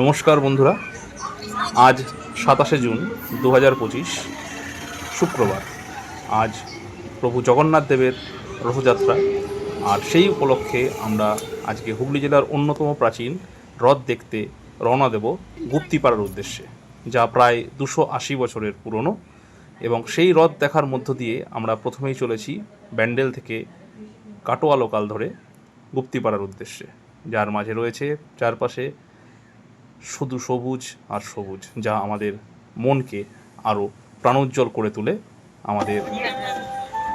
নমস্কার বন্ধুরা। আজ সাতাশে জুন দু হাজার পঁচিশ, শুক্রবার। আজ প্রভু জগন্নাথ দেবের রথযাত্রা। আর সেই উপলক্ষে আমরা আজকে হুগলি জেলার অন্যতম প্রাচীন রথ দেখতে রওনা দেব গুপ্তিপাড়ার উদ্দেশ্যে, যা প্রায় দুশো আশি বছরের পুরনো। এবং সেই রথ দেখার মধ্য দিয়ে আমরা প্রথমেই চলেছি ব্যান্ডেল থেকে কাটোয়া লোকাল ধরে গুপ্তিপাড়ার উদ্দেশ্যে, যার মাঝে রয়েছে চারপাশে শুধু সবুজ আর সবুজ, যা আমাদের মনকে আরও প্রাণোজ্জ্বল করে তুলে, আমাদের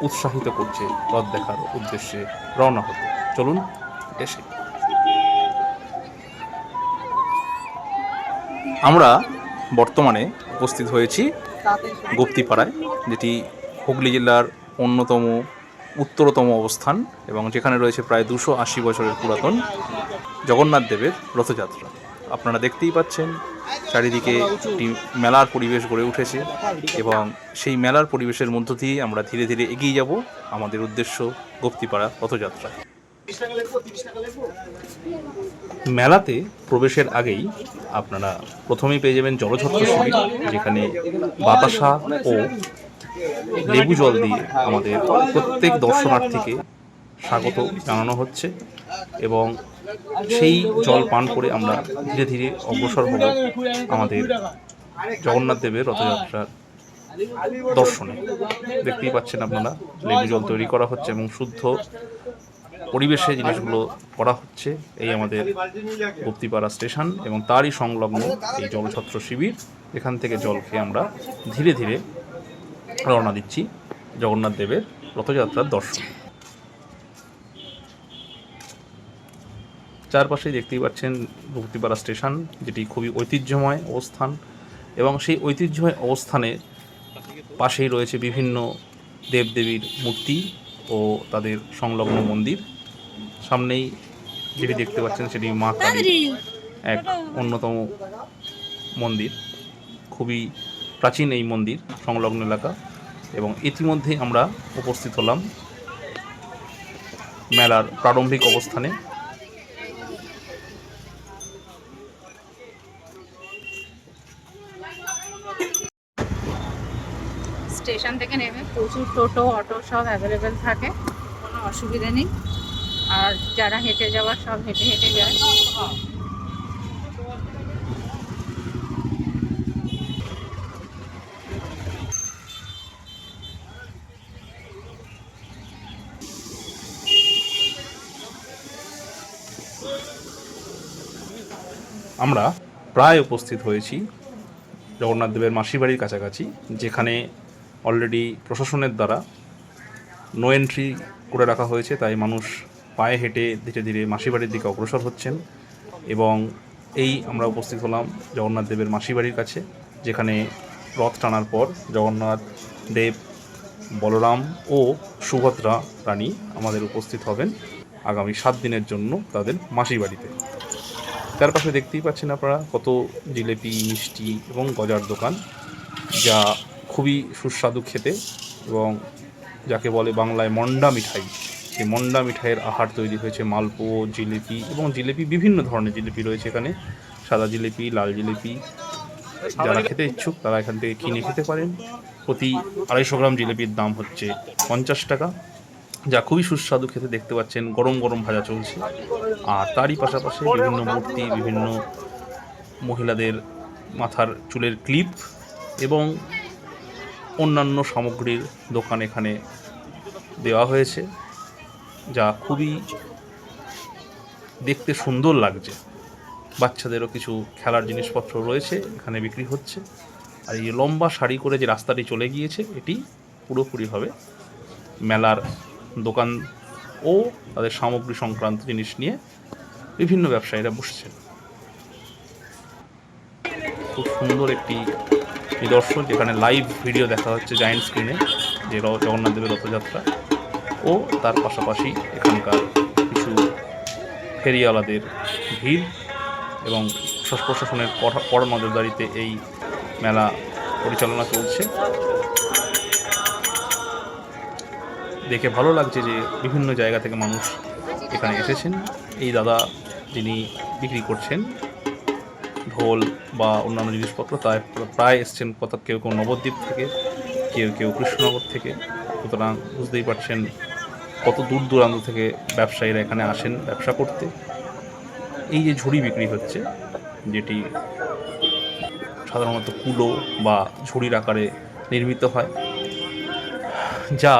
উৎসাহিত করছে রথ দেখার উদ্দেশ্যে রওনা হতে। চলুন, এসে। আমরা বর্তমানে উপস্থিত হয়েছি গুপ্তিপাড়ায়, যেটি হুগলি জেলার অন্যতম, উত্তরতম অবস্থান এবং যেখানে রয়েছে প্রায় দুশো আশি বছরের পুরাতন জগন্নাথ দেবের রথযাত্রা। আপনারা দেখতেই পাচ্ছেন, চারিদিকে একটি মেলার পরিবেশ গড়ে উঠেছে এবং সেই মেলার পরিবেশের মধ্য দিয়ে আমরা ধীরে ধীরে এগিয়ে যাব আমাদের উদ্দেশ্য গুপ্তিপাড়া রথযাত্রা মেলাতে প্রবেশের আগেই আপনারা প্রথমেই পেয়ে যাবেন জলছত্র শিবির, যেখানে বাতাসা ও লেবু জল দিয়ে আমাদের প্রত্যেক দর্শনার্থীকে স্বাগত জানানো হচ্ছে এবং সেই জল পান করে আমরা ধীরে ধীরে অগ্রসর হব আমাদের জগন্নাথ দেবের রথযাত্রার দর্শনে। দেখতেই পাচ্ছেন আপনারা, লেবু জল তৈরি করা হচ্ছে এবং শুদ্ধ পরিবেশে জিনিসগুলো করা হচ্ছে। এই আমাদের গুপ্তিপাড়া স্টেশন এবং তারই সংলগ্ন এই জলছত্র শিবির। এখান থেকে জল খেয়ে আমরা ধীরে ধীরে রওনা দিচ্ছি জগন্নাথ দেবের রথযাত্রার দর্শন। চারপাশেই দেখতেই পাচ্ছেন ভক্তিপাড়া স্টেশন, যেটি খুবই ঐতিহ্যময় অবস্থান এবং সেই ঐতিহ্যময় অবস্থানে পাশেই রয়েছে বিভিন্ন দেবদেবীর মূর্তি ও তাদের সংলগ্ন মন্দির। সামনেই যেটি দেখতে পাচ্ছেন সেটি মা কালী এক অন্যতম মন্দির। খুবই প্রাচীন এই মন্দির, সংলগ্ন এলাকা এবং ইতিমধ্যেই আমরা উপস্থিত হলাম মেলার প্রারম্ভিক অবস্থানে। স্টেশন থেকে নেমে প্রচুর টোটো, অটো সব অ্যাভেলেবেল থাকে, কোনো অসুবিধা নেই। আর যারা হেঁটে যাওয়ার, সব হেঁটে হেঁটে যায়। আমরা প্রায় উপস্থিত হয়েছি জগন্নাথ দেবের মাসির বাড়ির কাছাকাছি, যেখানে অলরেডি প্রশাসনের দ্বারা নো এন্ট্রি করে রাখা হয়েছে, তাই মানুষ পায়ে হেঁটে ধীরে ধীরে মাসির বাড়ির দিকে অগ্রসর হচ্ছেন এবং এই আমরা উপস্থিত হলাম জগন্নাথ দেবের মাসির বাড়ির কাছে, যেখানে রথ টানার পর জগন্নাথ দেব, বলরাম ও সুভদ্রা রানী আমাদের উপস্থিত হবেন আগামী সাত দিনের জন্য তাদের মাসির বাড়িতে তার পাশে দেখতেই পাচ্ছেন আপনারা কত জিলেপি, মিষ্টি এবং গজার দোকান, যা খুবই সুস্বাদু খেতে এবং যাকে বলে বাংলায় মন্ডা মিঠাই। সেই মন্ডা মিঠাইয়ের আহার তৈরি হয়েছে মালপো, জিলিপি এবং জিলিপি বিভিন্ন ধরনের জিলিপি রয়েছে এখানে। সাদা জিলিপি, লাল জিলিপি, যারা খেতে ইচ্ছুক তারা এখান থেকে কিনে খেতে পারেন। প্রতি আড়াইশো গ্রাম জিলিপির দাম হচ্ছে পঞ্চাশ টাকা, যা খুবই সুস্বাদু খেতে দেখতে পাচ্ছেন। গরম গরম ভাজা চলছে। আর তারই পাশাপাশি বিভিন্ন মূর্তি, বিভিন্ন মহিলাদের মাথার চুলের ক্লিপ এবং অন্যান্য সামগ্রীর দোকান এখানে দেওয়া হয়েছে, যা খুবই দেখতে সুন্দর লাগছে। বাচ্চাদেরও কিছু খেলার জিনিসপত্র রয়েছে, এখানে বিক্রি হচ্ছে। আর এই লম্বা শাড়ি করে যে রাস্তাটি চলে গিয়েছে, এটি পুরোপুরিভাবে মেলার দোকান ও তাদের সামগ্রী সংক্রান্ত জিনিস নিয়ে বিভিন্ন ব্যবসায়ীরা বসছেন। খুব সুন্দর একটি নিদর্শন, যেখানে লাইভ ভিডিও দেখা হচ্ছে জায়েন্ট স্ক্রিনে যে জগন্নাথ দেবের রথযাত্রা ও তার পাশাপাশি এখানকার কিছু ফেরিওয়ালাদের ভিড় এবং প্রশাস- প্রশাসনের কড়া নজরদারিতে এই মেলা পরিচালনা চলছে। দেখে ভালো লাগছে যে বিভিন্ন জায়গা থেকে মানুষ এখানে এসেছেন। এই দাদা যিনি বিক্রি করছেন ঢোল বা অন্যান্য জিনিসপত্র, তাই প্রায় এসছেন কত কেউ কেউ নবদ্বীপ থেকে, কেউ কেউ কৃষ্ণনগর থেকে। সুতরাং বুঝতেই পারছেন কত দূর দূরান্ত থেকে ব্যবসায়ীরা এখানে আসেন ব্যবসা করতে। এই যে ঝুড়ি বিক্রি হচ্ছে, যেটি সাধারণত কুলো বা ঝুড়ির আকারে নির্মিত হয়, যা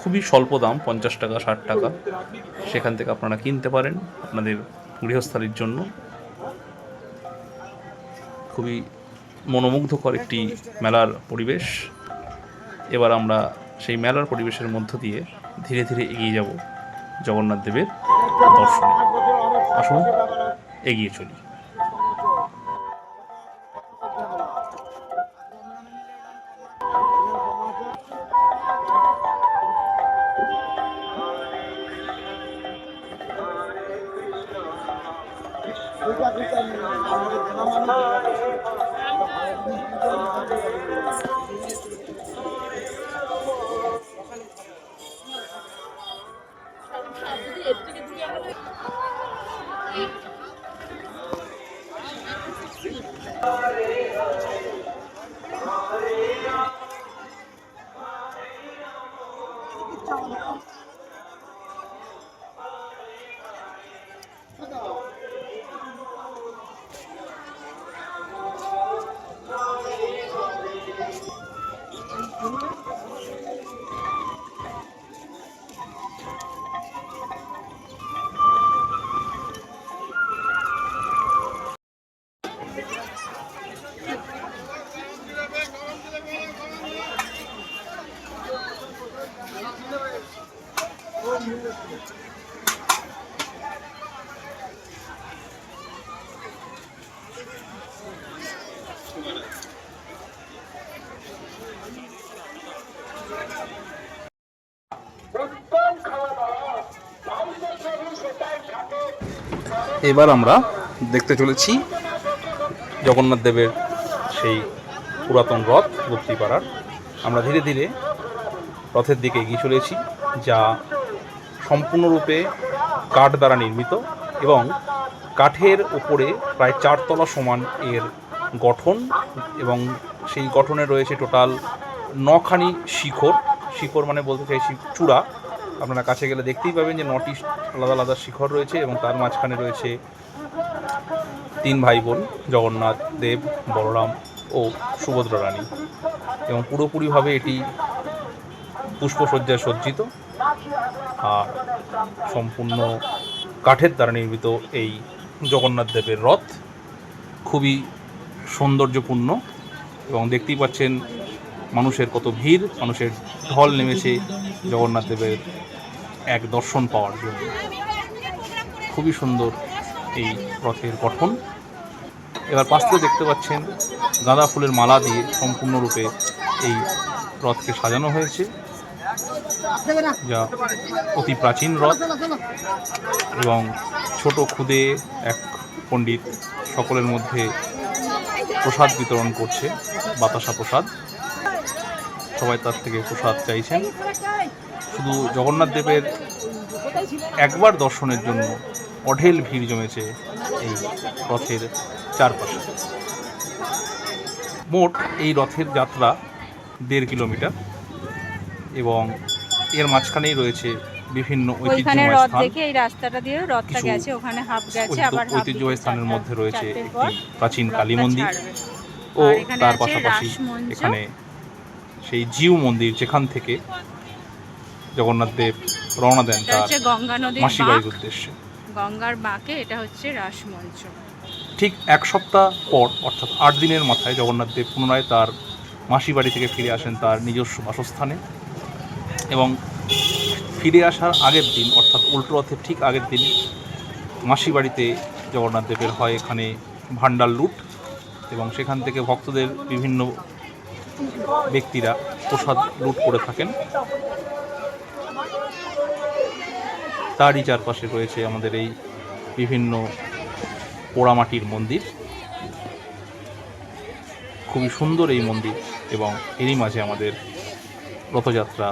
খুবই স্বল্প দাম, পঞ্চাশ টাকা, ষাট টাকা। সেখান থেকে আপনারা কিনতে পারেন আপনাদের গৃহস্থালির জন্য। খুবই মনোমুগ্ধকর একটি মেলার পরিবেশ। এবার আমরা সেই মেলার পরিবেশের মধ্য দিয়ে ধীরে ধীরে এগিয়ে যাব জগন্নাথ দেবের দর্শনে। আসুন, এগিয়ে চলি। Thank you. এবার আমরা দেখতে চলেছি জগন্নাথ দেবের সেই পুরাতন রথ গুপ্তিপাড়ার আমরা ধীরে ধীরে রথের দিকে এগিয়ে চলেছি, যা সম্পূর্ণরূপে কাঠ দ্বারা নির্মিত এবং কাঠের ওপরে প্রায় চারতলা সমান এর গঠন এবং সেই গঠনে রয়েছে টোটাল নখানি শিখর। শিখর মানে বলতে চাইছি চূড়া। আপনারা কাছে গেলে দেখতেই পাবেন যে নটি আলাদা আলাদা শিখর রয়েছে এবং তার মাঝখানে রয়েছে তিন ভাই বোন জগন্নাথ, দেব, বলরাম ও সুভদ্রা রানী। এবং পুরোপুরিভাবে এটি পুষ্পসজ্জায় সজ্জিত আর সম্পূর্ণ কাঠের দ্বারা নির্মিত এই জগন্নাথ দেবের রথ খুবই সৌন্দর্যপূর্ণ এবং দেখতেই পাচ্ছেন মানুষের কত ভিড়, মানুষের ঢল নেমেছে জগন্নাথ দেবের এক দর্শন পাওয়ার জন্য। খুবই সুন্দর এই রথের গঠন। এবার পাশ দেখতে পাচ্ছেন গাঁদা ফুলের মালা দিয়ে সম্পূর্ণরূপে এই রথকে সাজানো হয়েছে, যা অতি প্রাচীন রথ এবং ছোট খুদে এক পণ্ডিত সকলের মধ্যে প্রসাদ বিতরণ করছে বাতাসা প্রসাদ। সবাই তার থেকে প্রসাদ চাইছেন। শুধু জগন্নাথ দেবের একবার দর্শনের জন্য অঢেল ভিড় জমেছে এই রথের চারপাশে। মোট এই রথের যাত্রা দেড় কিলোমিটার এবং এর মাঝখানেই রয়েছে বিভিন্ন ঐতিহ্যবাহী স্থানের মধ্যে রয়েছে একটি প্রাচীন কালী মন্দির ও তার পাশাপাশি এখানে সেই জিউ মন্দির যেখান থেকে জগন্নাথ দেব রওনা দেন তার হচ্ছে গঙ্গা নদীর মাসি বাঁক। বাড়ির উদ্দেশ্যে। গঙ্গার বাঁকে এটা হচ্ছে রাসমঞ্চ। ঠিক এক সপ্তাহ পর অর্থাৎ আট দিনের মাথায় জগন্নাথ দেব পুনরায় তার মাসি বাড়ি থেকে ফিরে আসেন তার নিজস্ব বাসস্থানে এবং ফিরে আসার আগের দিন অর্থাৎ উল্টো রথের ঠিক আগের দিন মাসি বাড়িতে জগন্নাথ দেবের হয় এখানে ভান্ডার লুট এবং সেখান থেকে ভক্তদের বিভিন্ন ব্যক্তিরা প্রসাদ লুট করে থাকেন। তারই চারপাশে রয়েছে আমাদের এই বিভিন্ন পোড়ামাটির মন্দির। খুবই সুন্দর এই মন্দির এবং এরই মাঝে আমাদের রথযাত্রা